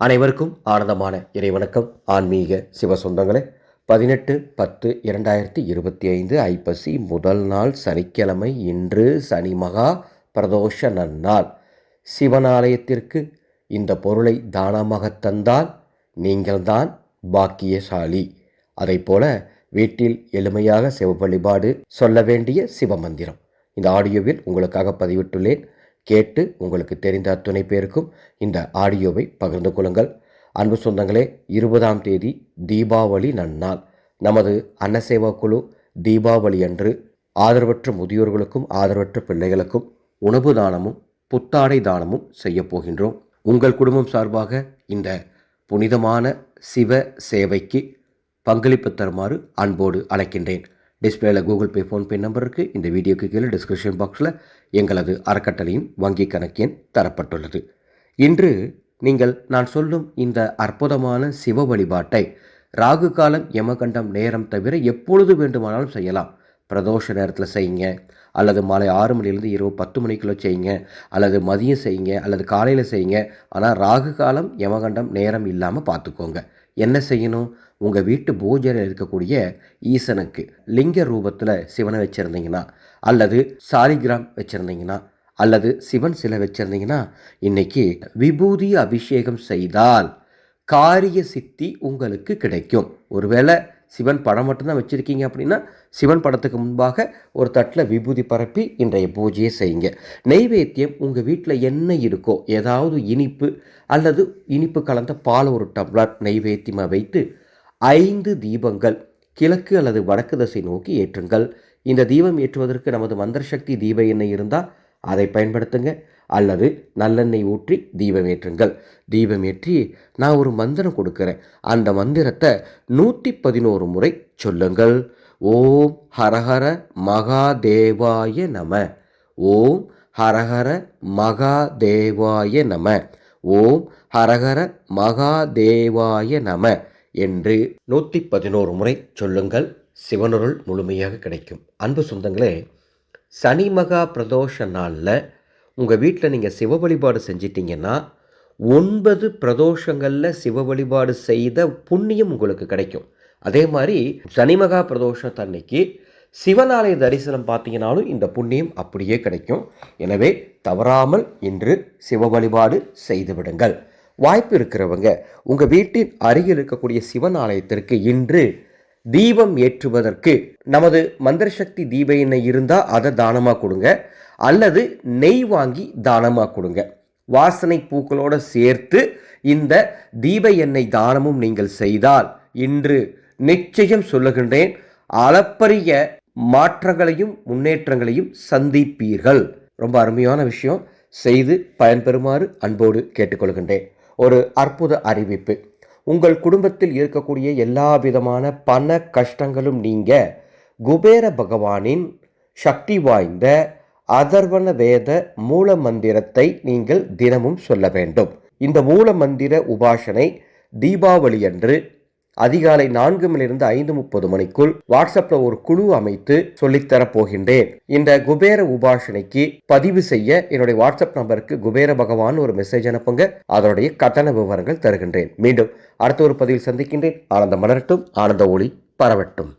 அனைவருக்கும் ஆனந்தமான இறைவணக்கம். ஆன்மீக சிவ சொந்தங்களே பதினெட்டு பத்து இரண்டாயிரத்தி இருபத்தி ஐந்து ஐப்பசி முதல் நாள் சனிக்கிழமை இன்று சனி மகா பிரதோஷ நன்னாள். சிவனாலயத்திற்கு இந்த பொருளை தானமாக தந்தால் நீங்கள்தான் பாக்கியசாலி. அதைப்போல வீட்டில் எளிமையாக சிவ வழிபாடு சொல்ல வேண்டிய சிவமந்திரம். இந்த ஆடியோவில் உங்களுக்காக பதிவிட்டுள்ளேன். கேட்டு உங்களுக்கு தெரிந்த அத்துணை பேருக்கும் இந்த ஆடியோவை பகிர்ந்து கொள்ளுங்கள். அன்பு சொந்தங்களே இருபதாம் தேதி தீபாவளி நன்னாள். நமது அன்னசேவா குழு தீபாவளி அன்று ஆதரவற்ற முதியோர்களுக்கும் ஆதரவற்ற பிள்ளைகளுக்கும் உணவு தானமும் புத்தாடை தானமும் செய்யப்போகின்றோம் உங்கள் குடும்பம் சார்பாக இந்த புனிதமான சிவ சேவைக்கு பங்களிப்பு தருமாறு அன்போடு அழைக்கின்றேன். டிஸ்பிளேயில் கூகுள் பே ஃபோன்பே நம்பர் இருக்குது இந்த வீடியோக்கு கீழே டிஸ்கிரிப்ஷன் பாக்ஸில் எங்களது அறக்கட்டளையின் வங்கி கணக்கெண் தரப்பட்டுள்ளது. இன்று நீங்கள் நான் சொல்லும் இந்த அற்புதமான சிவ வழிபாட்டை ராகு காலம் யமகண்டம் நேரம் தவிர எப்பொழுது வேண்டுமானாலும் செய்யலாம். பிரதோஷ நேரத்தில் செய்யுங்க. அல்லது மாலை ஆறு மணிலேருந்து இரவு பத்து மணிக்குள்ளே செய்யுங்க. அல்லது மதியம் செய்யுங்க. அல்லது காலையில் செய்யுங்க. ஆனால் ராகு காலம் யமகண்டம் நேரம் இல்லாமல் பார்த்துக்கோங்க என்ன செய்யணும்? உங்கள் வீட்டு பூஜையில் இருக்கக்கூடிய ஈசனுக்கு லிங்க ரூபத்தில் சிவனை வச்சுருந்தீங்கன்னா அல்லது சாலிகிராம் வச்சுருந்தீங்கன்னா அல்லது சிவன் சிலை வச்சுருந்தீங்கன்னா இன்றைக்கி விபூதி அபிஷேகம் செய்தால் காரிய சித்தி உங்களுக்கு கிடைக்கும். ஒருவேளை சிவன் படம் மட்டும்தான் வச்சுருக்கீங்க அப்படின்னா சிவன் படத்துக்கு முன்பாக ஒரு தட்டில் விபூதி பரப்பி இன்றைய பூஜையை செய்யுங்க. நெய்வேத்தியம் உங்கள் வீட்டில் என்ன இருக்கோ ஏதாவது இனிப்பு அல்லது இனிப்பு கலந்த பால் ஒரு டம்ளர் நெய்வேத்தியமாக வைத்து ஐந்து தீபங்கள் கிழக்கு அல்லது வடக்கு திசை நோக்கி ஏற்றுங்கள். இந்த தீபம் ஏற்றுவதற்கு நமது மந்திர சக்தி தீப எண்ணெய் இருந்தால் அதை பயன்படுத்துங்க. அல்லது நல்லெண்ணெய் ஊற்றி தீபமேற்றுங்கள். தீபமேற்றி தீபம் ஏற்றி நான் ஒரு மந்திரம் கொடுக்குறேன். அந்த மந்திரத்தை நூற்றி பதினோரு முறை சொல்லுங்கள். ஓம் ஹரஹர மகாதேவாய நம. ஓம் ஹரஹர மகாதேவாய நம. ஓம் ஹரஹர மகாதேவாய நம என்று நூற்றி பதினோரு முறை சொல்லுங்கள். சிவனருள் முழுமையாக கிடைக்கும். அன்பு சொந்தங்களே சனி மகா பிரதோஷ நாளில் உங்கள் வீட்டில் நீங்கள் சிவ வழிபாடு செஞ்சிட்டிங்கன்னா ஒன்பது பிரதோஷங்களில் சிவ வழிபாடு செய்த புண்ணியம் உங்களுக்கு கிடைக்கும். அதே மாதிரி சனிமகா பிரதோஷத்தன்னைக்கு சிவனாலய தரிசனம் பார்த்தீங்கனாலும் இந்த புண்ணியம் அப்படியே கிடைக்கும். எனவே தவறாமல் இன்று சிவ வழிபாடு செய்து விடுங்கள். வாய்ப்பு இருக்கிறவங்க உங்கள் வீட்டின் அருகில் இருக்கக்கூடிய சிவன் ஆலயத்திற்கு இன்று தீபம் ஏற்றுவதற்கு நமது மந்திர சக்தி தீப எண்ணெய் இருந்தால் அதை தானமாக கொடுங்க. அல்லது நெய் வாங்கி தானமாக கொடுங்க. வாசனை பூக்களோடு சேர்த்து இந்த தீப எண்ணெய் தானமும் நீங்கள் செய்தால் இன்று நிச்சயம் சொல்லுகின்றேன் அளப்பரிய மாற்றங்களையும் முன்னேற்றங்களையும் சந்திப்பீர்கள். ரொம்ப அருமையான விஷயம். செய்து பயன்பெறுமாறு அன்போடு கேட்டுக்கொள்கின்றேன். ஒரு அற்புத அறிவிப்பு. உங்கள் குடும்பத்தில் இருக்கக்கூடிய எல்லா விதமான பண கஷ்டங்களும் நீங்கள் குபேர பகவானின் சக்தி வாய்ந்த அதர்வன வேத மூல மந்திரத்தை நீங்கள் தினமும் சொல்ல வேண்டும். இந்த மூல மந்திர உபாசனை தீபாவளி அன்று அதிகாலை நான்கு மணிலிருந்து ஐந்து முப்பது மணிக்குள் வாட்ஸ்அப்ல ஒரு குழு அமைத்து சொல்லித்தரப் போகின்றேன். இந்த குபேர உபாசனைக்கு பதிவு செய்ய என்னுடைய வாட்ஸ்அப் நம்பருக்கு குபேர பகவான் ஒரு மெசேஜ் அனுப்புங்க. அதனுடைய கட்டண விவரங்கள் தருகின்றேன். மீண்டும் அடுத்த ஒரு பதிவில் சந்திக்கின்றேன். ஆனந்த மலரட்டும் ஆனந்த ஒளி பரவட்டும்.